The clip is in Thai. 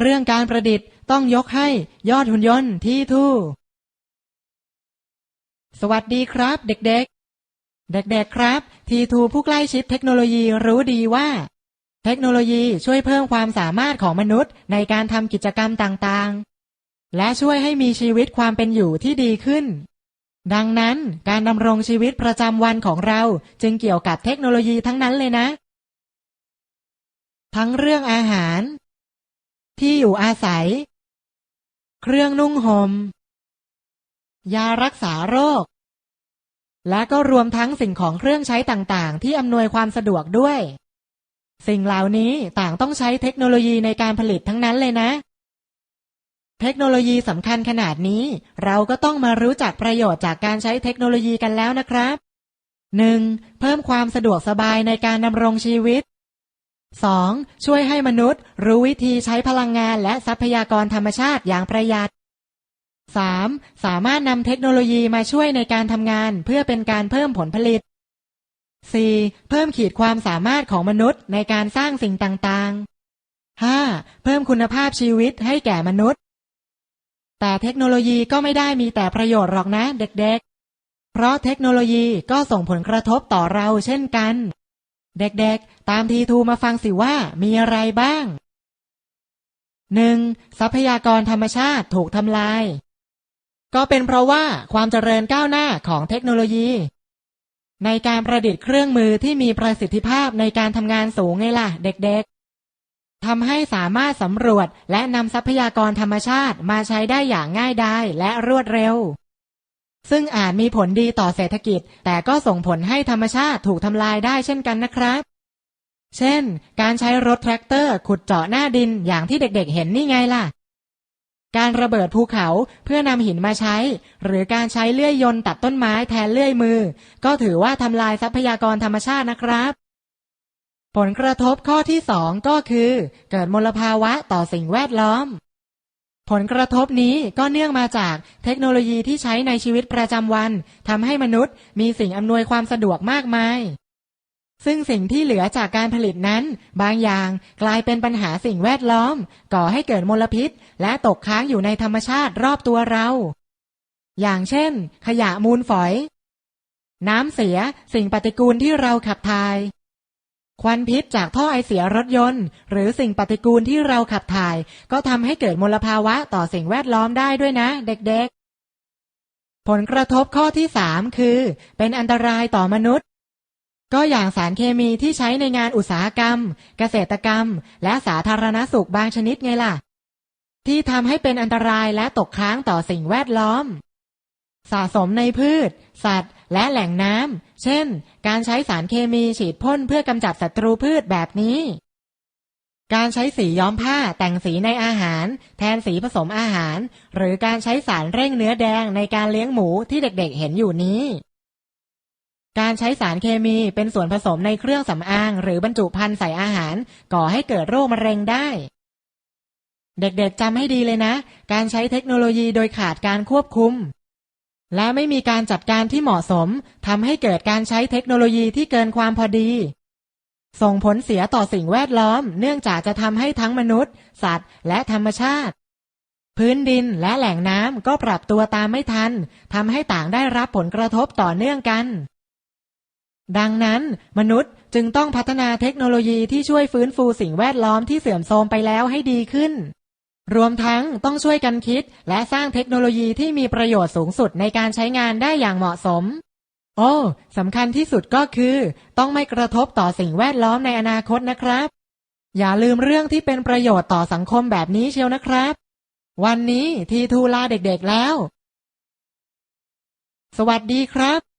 เรื่องการประดิษฐ์ต้องยกให้ยอดหุ่นยนต์ทีทูสวัสดีครับเด็กๆ เด็กๆครับ ทีทูผู้ใกล้ชิดเทคโนโลยีรู้ดีว่า เทคโนโลยีช่วยเพิ่มความสามารถของมนุษย์ในการทำกิจกรรมต่างๆ และช่วยให้มีชีวิตความเป็นอยู่ที่ดีขึ้น ดังนั้นการดำรงชีวิตประจำวันของเราจึงเกี่ยวกับเทคโนโลยีทั้งนั้นเลยนะทั้งเรื่องอาหาร ที่อยู่อาศัย เครื่องนุ่งหม่ม ยารักษาโรค และก็รวมทั้งสิ่งของเครื่องใช้ต่างๆ ที่อำนวยความสะดวกด้วย สิ่งเหล่านี้ต่างต้องใช้เทคโนโลยีในการผลิตทั้งนั้นเลยนะ เทคโนโลยีสำคัญขนาดนี้ เราก็ต้องมารู้จักประโยชน์จากการใช้เทคโนโลยีกันแล้วนะครับ 1. เพิ่มความสะดวกสบายในการดำรงชีวิต 2. ช่วยให้มนุษย์ รู้วิธีใช้พลังงานและทรัพยากรธรรมชาติอย่างประหยัด 3. สามารถนำเทคโนโลยีมาช่วยในการทำงานเพื่อเป็นการเพิ่มผลผลิต 4. เพิ่มขีดความสามารถของมนุษย์ในการสร้างสิ่งต่างๆ 5. เพิ่มคุณภาพชีวิตให้แก่มนุษย์ แต่เทคโนโลยีก็ไม่ได้มีแต่ประโยชน์หรอกนะเด็กๆ เพราะเทคโนโลยีก็ส่งผลกระทบต่อเราเช่นกัน เด็กๆ ตามทีทูมาฟังสิว่ามีอะไรบ้าง 1. ทรัพยากรธรรมชาติถูกทำลาย ก็เป็นเพราะว่าความเจริญก้าวหน้าของเทคโนโลยี ในการประดิษฐ์เครื่องมือที่มีประสิทธิภาพในการทำงานสูงไงล่ะ เด็กๆทำให้สามารถสำรวจและนำทรัพยากรธรรมชาติมาใช้ได้อย่างง่ายดายและรวดเร็ว ซึ่งอาจมีผลดีต่อเศรษฐกิจ แต่ก็ส่งผลให้ธรรมชาติถูกทำลายได้เช่นกันนะครับ เช่น การใช้รถแทรกเตอร์ขุดเจาะหน้าดินอย่างที่เด็กๆ เห็นนี่ไงล่ะ การระเบิดภูเขาเพื่อนำหินมาใช้ หรือการใช้เลื่อยยนต์ตัดต้นไม้แทนเลื่อยมือ ก็ถือว่าทำลายทรัพยากรธรรมชาตินะครับ ผลกระทบข้อที่สองก็คือ เกิดมลภาวะต่อสิ่งแวดล้อม ผลกระทบนี้ก็เนื่องมาจากเทคโนโลยีที่ใช้ในชีวิตประจำวันทำให้มนุษย์มีสิ่งอำนวยความสะดวกมากมาย ซึ่งสิ่งที่เหลือจากการผลิตนั้น บางอย่างกลายเป็นปัญหาสิ่งแวดล้อม ก่อให้เกิดมลพิษ และตกค้างอยู่ในธรรมชาติรอบตัวเรา อย่างเช่น ขยะมูลฝอย น้ำเสียสิ่งปฏิกูลที่เราขับถ่าย ควันพิษจากท่อไอเสียรถยนต์ หรือสิ่งปฏิกูลที่เราขับถ่าย ก็ทำให้เกิดมลภาวะต่อสิ่งแวดล้อมได้ด้วยนะ เด็กๆ ผลกระทบข้อที่สามคือ เป็นอันตรายต่อมนุษย์ ก็อย่างสารเคมีที่ใช้ในงานอุตสาหกรรม เกษตรกรรม และสาธารณสุขบางชนิดไงล่ะ ที่ทำให้เป็นอันตรายและตกค้างต่อสิ่งแวดล้อม สะสมในพืช สัตว์ และแหล่งน้ำ เช่น การใช้สารเคมีฉีดพ่นเพื่อกำจัดศัตรูพืชแบบนี้ การใช้สีย้อมผ้าแต่งสีในอาหาร แทนสีผสมอาหาร หรือการใช้สารเร่งเนื้อแดงในการเลี้ยงหมูที่เด็กๆเห็นอยู่นี้ การใช้สารเคมีเป็นส่วนผสมในเครื่องสำอาง หรือบรรจุภัณฑ์ใส่อาหาร ก่อให้เกิดโรคมะเร็งได้เด็กๆจำให้ดีเลยนะ การใช้เทคโนโลยีโดยขาดการควบคุม และไม่มีการจัดการที่เหมาะสมทำให้เกิดการใช้เทคโนโลยีที่เกินความพอดี ส่งผลเสียต่อสิ่งแวดล้อม เนื่องจากจะทำให้ทั้งมนุษย์ สัตว์ และธรรมชาติ พื้นดินและแหล่งน้ำก็ปรับตัวตามไม่ทันทำให้ต่างได้รับผลกระทบต่อเนื่องกัน ดังนั้น มนุษย์จึงต้องพัฒนาเทคโนโลยีที่ช่วยฟื้นฟูสิ่งแวดล้อมที่เสื่อมโทรมไปแล้วให้ดีขึ้น รวมทั้งต้องช่วยกันคิด และสร้างเทคโนโลยีที่มีประโยชน์สูงสุดในการใช้งานได้อย่างเหมาะสม โอ้สำคัญที่สุดก็คือ ต้องไม่กระทบต่อสิ่งแวดล้อมในอนาคตนะครับ อย่าลืมเรื่องที่เป็นประโยชน์ต่อสังคมแบบนี้เชียวนะครับ วันนี้ทีทูลาเด็กๆแล้ว สวัสดีครับ